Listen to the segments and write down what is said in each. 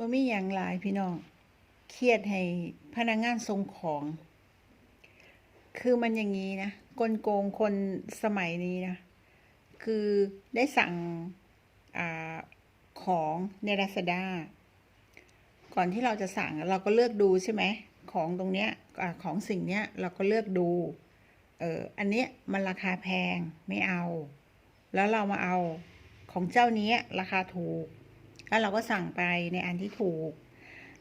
บ่มีหยังหลายพี่น้อง เครียดให้พนักงานส่งของ คือมันอย่างนี้นะกลโกงคนสมัยนี้นะ คือได้สั่งอของใน Lazada ก่อนที่เราจะสั่งเราก็เลือกดูใช่ไหม ของตรงเนี้ยอของสิ่งเนี้ยเราก็เลือกดู เอออันเนี้ยมันราคาแพงไม่เอา แล้วเรามาเอาของเจ้านี้ราคาถูก แล้วเราก็สั่งไปในอันที่ถูก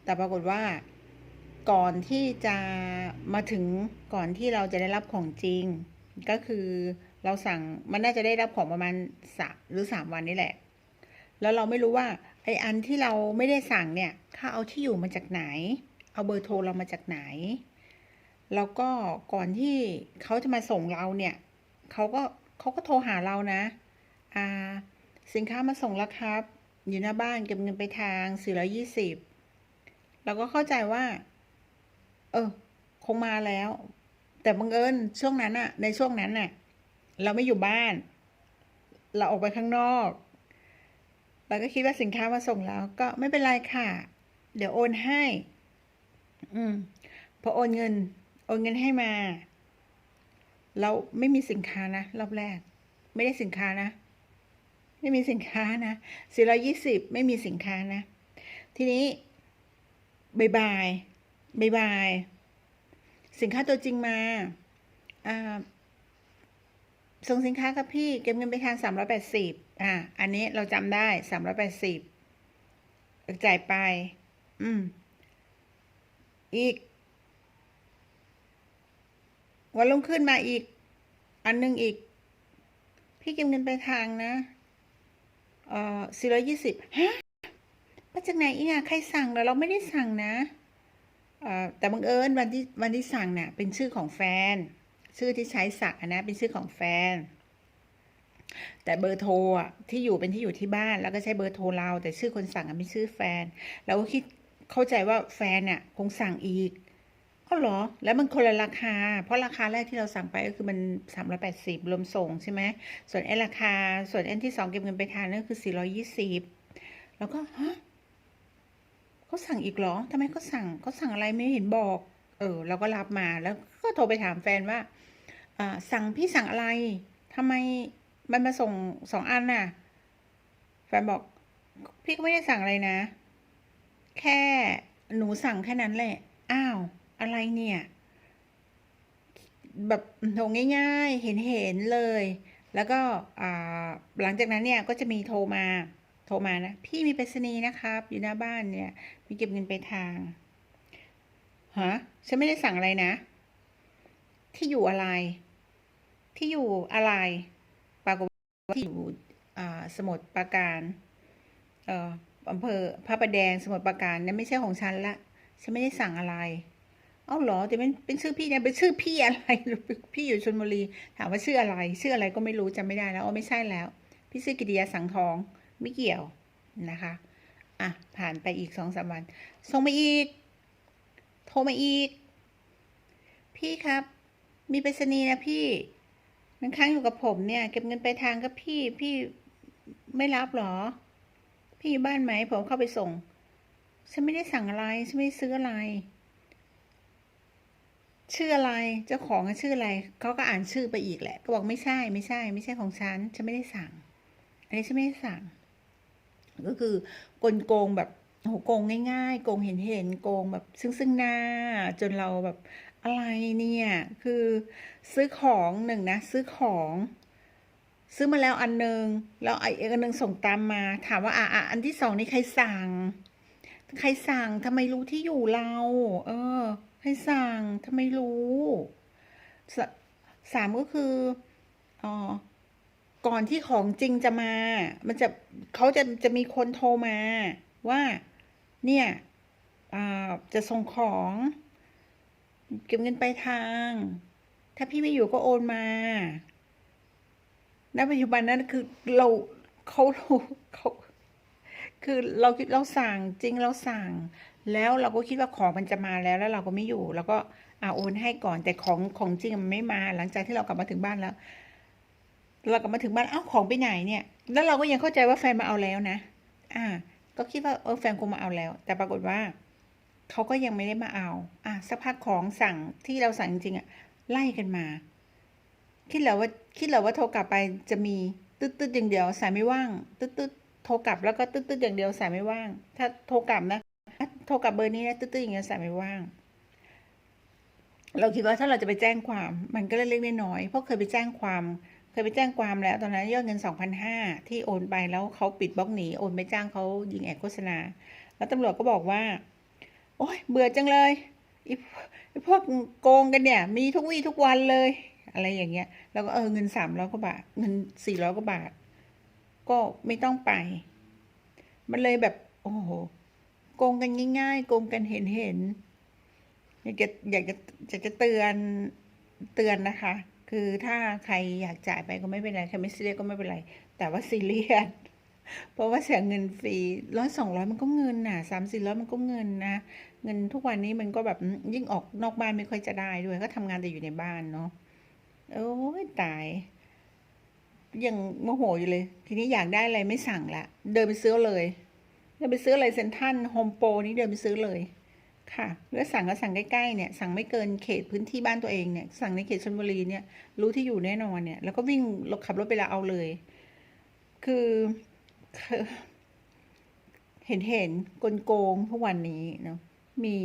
แต่ปรากฏว่าก่อนที่จะมาถึงก่อนที่เราจะได้รับของจริง ก็คือเราสั่งมันน่าจะได้รับของประมาณสามหรือสามวันนี่แหละ แล้วเราไม่รู้ว่าไออันที่เราไม่ได้สั่งเนี่ยเขาเอาที่อยู่มาจากไหน เอาเบอร์โทรเรามาจากไหน แล้วก็ก่อนที่เขาจะมาส่งเราเนี่ยเขาก็เขาก็โทรหาเรานะ อ่า สินค้ามาส่งแล้วครับ อยู่หน้าบ้านเก็บเงินไปทาง420เราก็เข้าใจว่า เออ คงมาแล้ว แต่บังเอิญช่วงนั้นอะในช่วงนั้นน่ะ เราไม่อยู่บ้าน เราออกไปข้างนอก เราก็คิดว่าสินค้ามาส่งแล้ว ก็ไม่เป็นไรค่ะ เดี๋ยวโอนให้ อืม พอโอนเงิน โอนเงินให้มา เราไม่มีสินค้านะรอบแรก ไม่ได้สินค้านะ ไม่มีสินค้านะสี่ร้อยี่สิบไม่มีสินค้านะ ทีนี้บายบายบายบายสินค้าตัวจริงมาอ่าส่งสินค้าครับพี่เก็บเงินไปทางสามร้อยแปดสิบอ่า อันนี้เราจำได้สามร้อยแปดสิบจ่ายไป อืม อีก วันลงขึ้นมาอีก อันหนึงอีก พี่เก็บเงินไปทางนะ เอ่อสี่ร้อยี่สิบฮะมาจากไหนอีกอะใครสั่งแล้วเราไม่ได้สั่งนะเอ่อแต่บังเอิญวันที่วันที่สั่งเนี่ยเป็นชื่อของแฟน ชื่อที่ใช้สักนะ เป็นชื่อของแฟน แต่เบอร์โทรอะที่อยู่เป็นที่อยู่ที่บ้าน แล้วก็ใช้เบอร์โทรเรา แต่ชื่อคนสั่งอะเป็นชื่อแฟนเราก็คิดเข้าใจว่าแฟนน่ะ คงสั่งอีก อ้าเหรอ แล้วมันคนละราคา เพราะราคาแรกที่เราสั่งไปก็คือมันสามร้อยแปดสิบรวมส่งใช่ไหม ส่วนไอ้ราคา ส่วนอันที่สองเก็บเงินไปทานนั่นคือสี่ร้อยี่สิบแล้วก็ ฮะเขาสั่งอีกเหรอทำไมเขาสั่งเขาสั่งอะไรไม่เห็นบอก เออ เราก็รับมาแล้วก็โทรไปถามแฟนว่าอ่าสั่งพี่สั่งอะไรทำไมมันมาส่งสองอันน่ะ แฟนบอก พี่ก็ไม่ได้สั่งอะไรนะ แค่หนูสั่งแค่นั้นแหละ อ้าว อะไรเนี่ย แบบโทรง่าย ๆ เห็นเห็นเลย แล้วก็หลังจากนั้นเนี่ยก็จะมีโทรมา โทรมานะ พี่มีไปรษณีย์นะครับ อยู่หน้าบ้านเนี่ย มีเก็บเงินไปทาง ฮะ ฉันไม่ได้สั่งอะไรนะ ที่อยู่อะไร ที่อยู่อะไร ปรากฏว่าที่อยู่สมุทรปราการเอ่ออำเภอพระประแดงสมุทรปราการเนี่ยไม่ใช่ของฉันละ ฉันไม่ได้สั่งอะไร เอ้าเหรอแต่เป็นเป็นชื่อพี่เนี่ยเป็นชื่อพี่อะไรพี่อยู่ชลบุรี ถามว่าชื่ออะไร ชื่ออะไรก็ไม่รู้จำไม่ได้แล้วอ๋อไม่ใช่แล้ว พี่ชื่อกิติยาสังทองไม่เกี่ยวนะคะอะผ่านไปอีกสองสามวันส่งมาอีก โทรมาอีก พี่ครับ มีไปรษณีย์นะพี่มันค้างอยู่กับผมเนี่ย เก็บเงินไปทางกับพี่พี่ไม่รับหรอ พี่อยู่บ้านไหมผมเข้าไปส่ง ฉันไม่ได้สั่งอะไร ฉันไม่ได้ซื้ออะไร ชื่ออะไรเจ้าของชื่ออะไรเขาก็อ่านชื่อไปอีกแหละ ก็บอกไม่ใช่ไม่ใช่ ไม่ใช่ของฉันฉันไม่ได้สั่ง อันนี้ฉันไม่ได้สั่ง ก็คือกลโกงแบบโอ้โหโกงง่าย ๆ โกงเห็นเห็นๆโกงแบบซึ่งซึ่งหน้า จนเราแบบอะไรเนี่ย คือซื้อของหนึ่งนะ ซื้อของซื้อมาแล้วอันหนึ่งแล้วไอ้อีกอันหนึ่งส่งตามมา ถามว่าอะอะอันที่สองนี่ใครสั่ง ใครสั่งทำไมรู้ที่อยู่เรา เออ ใครสั่งทำไมรู้สสามก็คืออ๋อก่อนที่ของจริงจะมา มันจะเขาจะจะมีคนโทรมาว่า เนี่ยจะส่งของ เก็บเงินไปลายทาง ถ้าพี่ไม่อยู่ก็โอนมาณปัจจุบันนั้นคือเราเขารู้เขาคือเราคิดเราสั่งจริงเราสั่ง แล้วเราก็คิดว่าของมันจะมาแล้วแล้วเราก็ไม่อยู่ แล้วก็อาโอนให้ก่อนแต่ของของจริงมันไม่มา หลังจากที่เรากลับมาถึงบ้านแล้ว เรากลับมาถึงบ้านอ้าวของไปไหนเนี่ย แล้วเราก็ยังเข้าใจว่าแฟนมาเอาแล้วนะ อ่า ก็คิดว่าเออแฟนคงมาเอาแล้ว แต่ปรากฏว่าเขาก็ยังไม่ได้มาเอา อะสักพักของสั่งที่เราสั่งจริงอะไล่กันมา คิดแล้วว่าคิดแล้วว่าโทรกลับไปจะมีตึ๊ดตึ๊ดอย่างเดียวสายไม่ว่าง ตึ๊ดตึ๊ดโทรกลับแล้วก็ตึ๊ดตึ๊ดอย่างเดียวสายไม่ว่าง ถ้าโทรกลับนะ โทรกลับเบอร์นี้นะตึ๊ดตึ๊ดอย่างเดียสายไม่ว่าง เราคิดว่าถ้าเราจะไปแจ้งความ มันก็เล็กๆน้อยๆเพราะเคยไปแจ้งความ เคยไปแจ้งความแล้ว ตอนนั้นยอดเงินสองพันห้าที่โอนไปแล้วเขาปิดบล็อกหนีโอนไปจ้างเขายิงแอดโฆษณา แล้วตำรวจก็บอกว่า โอ้ยเบื่อจังเลยไอ้พวกไอ้พวกโกงกันเนี่ย มีทุกวี่ทุกวันเลย อะไรอย่างเงี้ยแล้วก็เออเงินสามร้อยกว่าบาทเงินสี่ร้อยกว่าบาท ก็ไม่ต้องไป มันเลยแบบ โอ้โห โกงกันง่ายๆโกงกันเห็นเห็นๆอยากจะอยากจะอยากจะเตือนเตือนนะคะ คือถ้าใครอยากจ่ายไปก็ไม่เป็นไรใครไม่ซีเรียสก็ไม่เป็นไร แต่ว่าซีเรียสเพราะว่าเสียเงินฟรีร้อยสองร้อยมันก็เงินน่ะสามสี่ร้อยมันก็เงินนะ เงินทุกวันนี้มันก็แบบยิ่งออกนอกบ้านไม่ค่อยจะได้ด้วย ก็ทำงานแต่อยู่ในบ้านเนาะโอ้ยตายยังโมโหอยู่เลย ทีนี้อยากได้อะไรไม่สั่งละ เดินไปซื้อเลย เดินไปซื้ออะไรเซ็นทรัลโฮมโปรนี่เดินไปซื้อเลยค่ะแล้วสั่งก็สั่งใกล้ๆเนี่ยสั่งไม่เกินเขตพื้นที่บ้านตัวเองเนี่ยสั่งในเขตชลบุรีเนี่ยรู้ที่อยู่แน่นอนเนี่ย แล้วก็วิ่งรถขับรถไปล้วเอาเลย คือเห็นเห็นกลโกงทุกวันนี้เนาะมี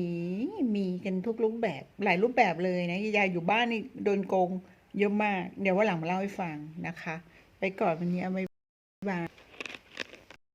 มีกันทุกรูปแบบหลายรูปแบบเลยนะยายอยู่บ้านนี่โดนโกงเยอะมาก เดี๋ยวว่าหลังมาเล่าให้ฟังนะคะ ไปก่อนวันนี้เอาไว้บาย